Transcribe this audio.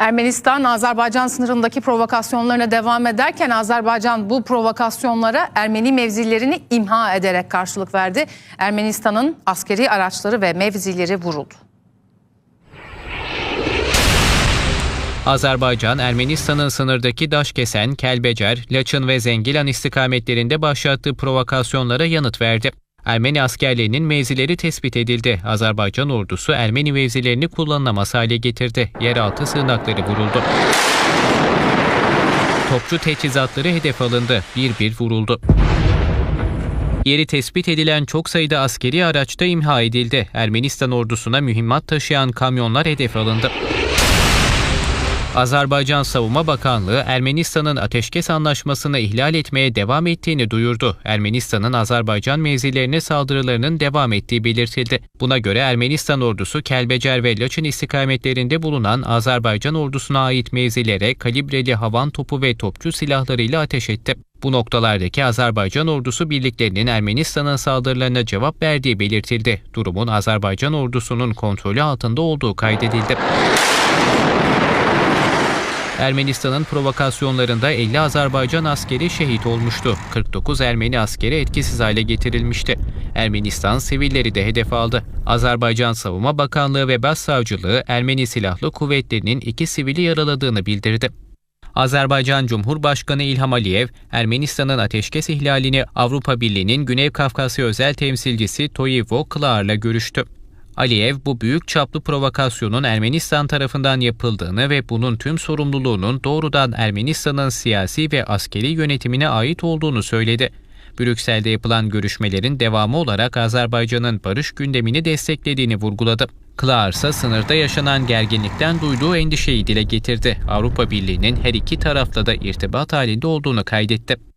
Ermenistan Azerbaycan sınırındaki provokasyonlarına devam ederken Azerbaycan bu provokasyonlara Ermeni mevzilerini imha ederek karşılık verdi. Ermenistan'ın askeri araçları ve mevzileri vuruldu. Azerbaycan, Ermenistan'ın sınırdaki Daşkesen, Kelbecer, Laçın ve Zengilan istikametlerinde başlattığı provokasyonlara yanıt verdi. Ermeni askerlerinin mevzileri tespit edildi. Azerbaycan ordusu Ermeni mevzilerini kullanılamaz hale getirdi. Yeraltı sığınakları vuruldu. Topçu teçhizatları hedef alındı. Bir bir vuruldu. Yeri tespit edilen çok sayıda askeri araçta imha edildi. Ermenistan ordusuna mühimmat taşıyan kamyonlar hedef alındı. Azerbaycan Savunma Bakanlığı Ermenistan'ın ateşkes anlaşmasını ihlal etmeye devam ettiğini duyurdu. Ermenistan'ın Azerbaycan mevzilerine saldırılarının devam ettiği belirtildi. Buna göre Ermenistan ordusu Kelbecer ve Laçın istikametlerinde bulunan Azerbaycan ordusuna ait mevzilere kalibreli havan topu ve topçu silahlarıyla ateş etti. Bu noktalardaki Azerbaycan ordusu birliklerinin Ermenistan'ın saldırılarına cevap verdiği belirtildi. Durumun Azerbaycan ordusunun kontrolü altında olduğu kaydedildi. Ermenistan'ın provokasyonlarında 50 Azerbaycan askeri şehit olmuştu. 49 Ermeni askeri etkisiz hale getirilmişti. Ermenistan sivilleri de hedef aldı. Azerbaycan Savunma Bakanlığı ve Başsavcılığı Ermeni Silahlı Kuvvetleri'nin iki sivili yaraladığını bildirdi. Azerbaycan Cumhurbaşkanı İlham Aliyev, Ermenistan'ın ateşkes ihlalini Avrupa Birliği'nin Güney Kafkasya özel temsilcisi Toyivo Klar'la görüştü. Aliyev bu büyük çaplı provokasyonun Ermenistan tarafından yapıldığını ve bunun tüm sorumluluğunun doğrudan Ermenistan'ın siyasi ve askeri yönetimine ait olduğunu söyledi. Brüksel'de yapılan görüşmelerin devamı olarak Azerbaycan'ın barış gündemini desteklediğini vurguladı. Klar ise sınırda yaşanan gerginlikten duyduğu endişeyi dile getirdi. Avrupa Birliği'nin her iki tarafla da irtibat halinde olduğunu kaydetti.